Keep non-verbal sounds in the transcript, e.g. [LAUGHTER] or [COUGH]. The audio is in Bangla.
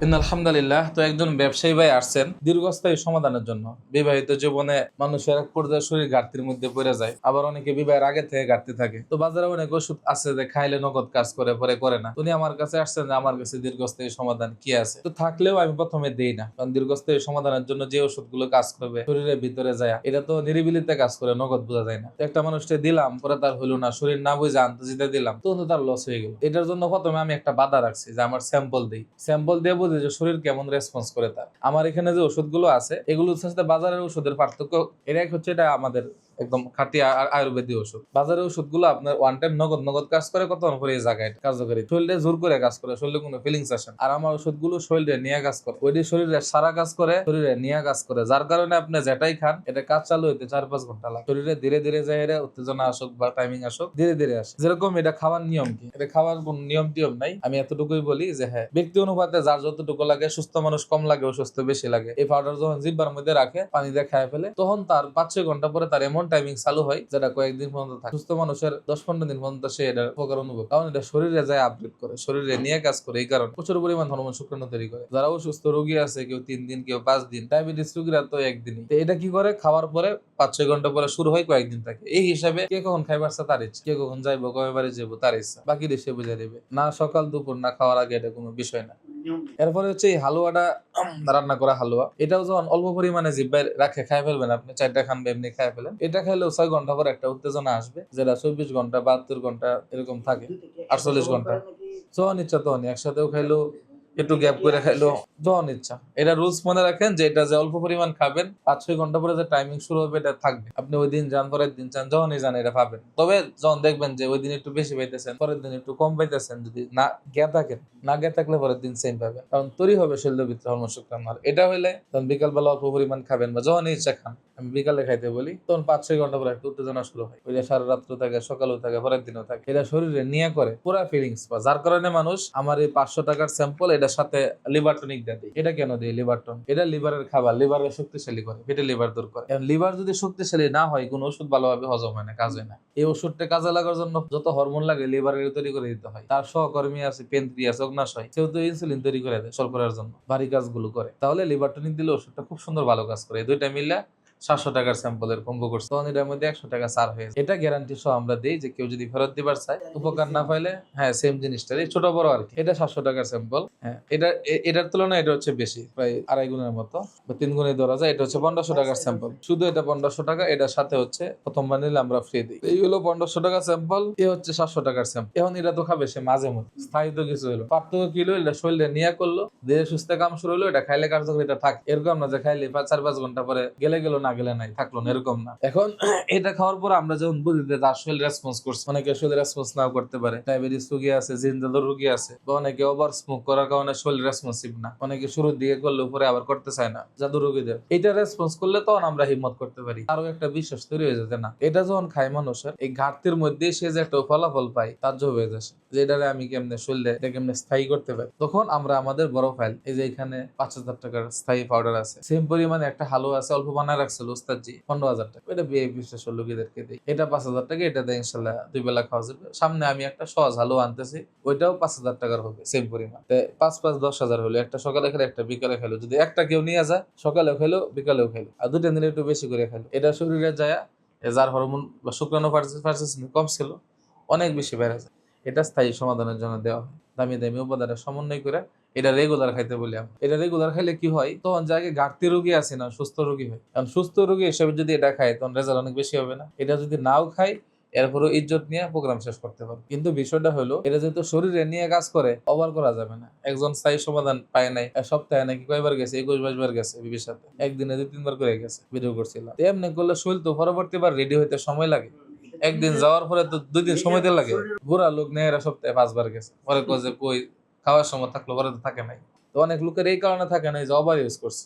আলহামদুলিল্লাহ, তো একজন ব্যবসায়ী ভাই আসছেন দীর্ঘস্থায়ী সমাধানের জন্য। বিবাহিত জীবনে মানুষের এক পর্যায়ে শরীর ঘাটতির মধ্যে পড়ে যায়, আবার অনেকে বিবাহের আগে থেকে ঘাটতি থাকে। তো বাজারে অনেক ওষুধ আছে যে খাইলে নগদ কাজ করে, পরে করে না। উনি আমার কাছে আসছেন যে আমার কাছে দীর্ঘস্থায়ী সমাধান কি আছে? তো থাকলেও আমি প্রথমে না, কারণ দীর্ঘস্থায়ী সমাধানের জন্য যে ওষুধগুলো কাজ করবে, শরীরের ভিতরে যায়। এটা তো নিরিবিলিতে কাজ করে, নগদ বোঝা যায় না। একটা মানুষকে দিলাম, পরে তার হলো না, শরীর না বুঝে আন্তর্জাতিক দিলাম, তখন তো তার লস হয়ে গেল। এটার জন্য প্রথমে আমি একটা বাধা রাখছি যে আমার স্যাম্পল দিই। স্যাম্পল দিয়ে বুঝি যে শরীর কেমন রেসপন্স করে তার। আমার এখানে যে ওষুধগুলো আছে, এগুলোর সাথে বাজারের ওষুধের পার্থক্য এটাই হচ্ছে এটা আমাদের একদম খাঁটি আয়ুর্বেদিক ওষুধ। বাজারের ওষুধগুলো আপনার ওয়ান টাইম নগদ নগদ কাজ করে কত পরে এই জায়গায় কার্যকরী। শরীরে জোর করে কাজ করে, শরীরে কোনো ফিলিংস আসে। আর আমার ওষুধগুলো শরীরে নিয়ে কাজ করে। ওইটি শরীরে সারা কাজ করে, শরীরে নিয়ে কাজ করে। যার কারণে আপনি যেটাই খান, এটা কাজ চালু হইতে চার পাঁচ ঘণ্টা লাগে। শরীরে ধীরে ধীরে এরা উত্তেজনা আসুক বা টাইমিং আসুক, ধীরে ধীরে আসে। যেরকম এটা খাওয়ার নিয়ম কি? এটা খাওয়ার কোন নিয়ম টিয়ম নাই। আমি এতটুকুই বলি যে হ্যাঁ ব্যক্তি অনুপাতে যার যতটুকু লাগে, সুস্থ মানুষ কম লাগে, অসুস্থ বেশি লাগে। এই পাউডার যখন জিব্বার মধ্যে রাখে, পানি দিয়ে খায় ফেলে, তখন তার পাঁচ ছয় ঘণ্টা পরে তার এমন টাইমিং চালু হয়, যেটা কয়েকদিন পর্যন্ত থাকে। সুস্থ মানুষের দশ পনেরো দিন পর্যন্ত সে এটা উপকার অনুভব কারণ এটা শরীরে যায় আপডেট করে, শরীরে নিয়ে কাজ করে, এই কারণে প্রচুর পরিমাণ হরমোন শুক্রাণু তৈরি করে। যারা অসুস্থ রোগী আছে, কেউ তিন দিন, কেউ পাঁচ দিন ডায়াবেটিস রোগীরা তো একদিনই। এটা কি করে? খাওয়ার পরে পাঁচ ছয় ঘণ্টা পরে শুরু হয় কয়েকদিন থাকে। এই হিসাবে কে কখন খাইবার তার ইচ্ছা। কে কখন যাইবো, কবে বাড়ি যাব তার ইচ্ছা। বাকি দেশে বুঝে দেবে। না সকাল, দুপুর, না খাওয়ার আগে এটা কোনো বিষয় না। এরপরে হচ্ছে এই হালুয়াটা রান্না করা হালুয়া। এটাও যখন অল্প পরিমাণে জিব্বাই রাখে খাই ফেলবেন আপনি চারটা খান এমনি খাই ফেলেন। এটা খাইলেও ছয় ঘণ্টা পর একটা উত্তেজনা আসবে যেটা চব্বিশ ঘণ্টা বাহাত্তর ঘণ্টা এরকম থাকে আটচল্লিশ ঘণ্টা। যখন ইচ্ছা তখন একসাথেও খাইলো একটু গ্যাপ করে খাইলো যখন ইচ্ছা। এটা রুলস মনে রাখেন যে এটা যে অল্প পরিমাণ খাবেন, পাঁচ ছয় ঘণ্টা পরে যে টাইমিং শুরু হবে, এটা থাকবে। আপনি ওই দিন যান, পরের দিন চান যখনই যান, এটা পাবেন। তবে যখন দেখবেন যে ওই দিন একটু বেশি পাইতেছেন, পরের দিন একটু কম পাইতেছেন, যদি না জ্ঞা থাকেন, না জ্ঞা থাকলে পরের দিন সেম পাবেন। কারণ তৈরি হবে ভিতরে হরমোন আর এটা হইলে তখন বিকালবেলা অল্প পরিমাণ খাবেন বা যখনই ইচ্ছা খান আমি বিকালে খাইতে বলি। তখন পাঁচ ছয় ঘণ্টা পরে একটু উত্তেজনা শুরু হয়। ওইটা সারা রাত্র থাকে, সকালেও থাকে, পরের দিনও থাকে। এটা শরীরে নিয়ে করে পুরা ফিলিংস বা যার কারণে মানুষ আমার এই পাঁচশো টাকার স্যাম্পল এটার সাথে লিভার টনিক দেয়। এটা কেন দিই লিভার টন এটা লিভারের খাবার লিভারের শক্তিশালী করে, পেটে লিভার দূর করে। লিভার যদি শক্তিশালী না হয়, কোনো ওষুধ ভালোভাবে হজম হয় না, কাজ হয় না। এই ওষুধটা কাজে লাগার জন্য যত হরমোন লাগে লিভারের তৈরি করে দিতে হয়। তার সহকর্মী আছে পেনক্রিয়াস অগ্নাশয়, সেও তো ইনসুলিন তৈরি করে দেয় শর্করার জন্য, ভারী কাজগুলো করে। তাহলে লিভার টনিক দিলে ওষুধটা খুব সুন্দর ভালো কাজ করে। এই দুইটা মিললে সাতশো টাকার স্যাম্পলের কম্বো করছে। তখন এটার মধ্যে একশো টাকা ছাড় হয়েছে এটা গ্যারান্টি সহ আমরা দিই যে কেউ যদি ফেরত দিবার চায় উপকার না পাইলে হ্যাঁ সেম জিনিসটারই ছোট বড় আর কি। এটা সাতশো টাকার স্যাম্পল হ্যাঁ এটা এটার তুলনায় এটা হচ্ছে বেশি প্রায় আড়াই গুণের মতো বা তিন গুণে ধরা যায়। এটা হচ্ছে পনেরোশো টাকার স্যাম্পল শুধু এটা পনেরোশো টাকা এটার সাথে হচ্ছে প্রথমবার নিলে আমরা ফ্রি দিই। এই হলো পনেরোশো টাকা স্যাম্পল এ হচ্ছে সাতশো টাকার স্যাম্পল এখন এটা তো খাবে সে মাঝে মধ্যে। স্থায়ী তো কিছু হলো। পার্থক্য কি হলো? এটা শরীরে নিয়ে করল দেহে সুস্থ কাম শুরু হলো এটা খাইলে কার্যকর এটা থাক। এরকম না যে খাইলে পাঁচ চার পাঁচ ঘণ্টা পরে গেলে গেলো না গেলে নাই থাকল না এরকম না। এখন [CLEARS THROAT] এটা খাওয়ার পর আমরা যখন বুঝি যে শরীর রেসপন্স করছে অনেকে শরীর রেসপন্স নাও করতে পারে। ডায়াবেটিস রোগী আছে রোগী আছে বা অনেকে ওভার স্মোক করার কারণে শরীর রেসপন্সিভ না। অনেকে শুরুর দিকে করলে উপরে আবার করতে চায় না জাদু রোগীদের। এটা রেসপন্স করলে তখন আমরা হিম্মত করতে পারি। আরও একটা বিশ্বাস তৈরি হয়ে যেতে না। এটা যখন খায় মানুষের এই ঘাটতির মধ্যে সে যে একটা ফলাফল পায় তার যোগ হয়ে যাচ্ছে। যে এটারে আমি কেমনে শরীরে এটা কেমনে স্থায়ী করতে পারি? তখন আমরা আমাদের বড় ফাইল এই যে এখানে পাঁচ হাজার টাকার স্থায়ী পাউডার আছে। সেম পরিমাণে একটা হালুয়া আছে অল্প বানায় উস্তাদজি পনেরো হাজার টাকা। এটা বিয়ে বিশ্বাস লোকেদেরকে দিই। এটা পাঁচ হাজার টাকা, এটা দেয় ইনশাল্লাহ দুই বেলা খাওয়া যাবে। সামনে আমি একটা সহজ আনতেছি, ওইটাও পাঁচ হাজার টাকার হবে সেম পরিমাণ। পাঁচ পাঁচ দশ হাজার হলো, একটা সকালে খেলে, একটা বিকালে খেলো। যদি একটা কেউ নিয়ে যায়, সকালেও খেলো, বিকালেও খেলো। আর দুটা দিনে একটু বেশি করে খেলো। এটা শরীরে যায় যার হরমোন বা শুক্রাণু পার্সেস কম ছিল, অনেক বেশি বেড়ে যায়। এটা স্থায়ী সমাধানের জন্য দেওয়া হয়। দামি দামি উপাদানের সমন্বয় করে এটা রেগুলার খাইতে বলি আমি এটা রেগুলার খাইলে কি হয়, তখন জায়গায় ঘাটতি রোগী আছে না, সুস্থ রোগী হয় কারণ সুস্থ রোগী হিসেবে যদি এটা খায়, তখন রেজাল্ট অনেক বেশি হবে না। এটা যদি নাও খায়, এরপরও ইজ্জত নিয়ে প্রোগ্রাম শেষ করতে পারবে। কিন্তু বিষয়টা হলো, এটা যেহেতু শরীরে নিয়ে কাজ করে ওভার করা যাবে না। একজন স্থায়ী সমাধান পায় নাই সপ্তাহে নাকি কয়বার গেছে, একুশ বাইশ বার গেছে বিবির সাথে। একদিনে দুই তিনবার করে গেছে ভিডিও করছিলাম। এমনি করলে শরীর তো পরবর্তীবার রেডি হইতে সময় লাগে। একদিন যাওয়ার পরে তো দুই দিন সময় দিতে লাগে। বুড়া লোক নেয়েরা সপ্তাহে পাঁচবার গেছে। পরে কয় যে কই, খাওয়ার সময় থাকল পরে তো থাকে নাই। তো অনেক লোকের এই কারণে থাকে নাই যে ওভার ইউজ করছে।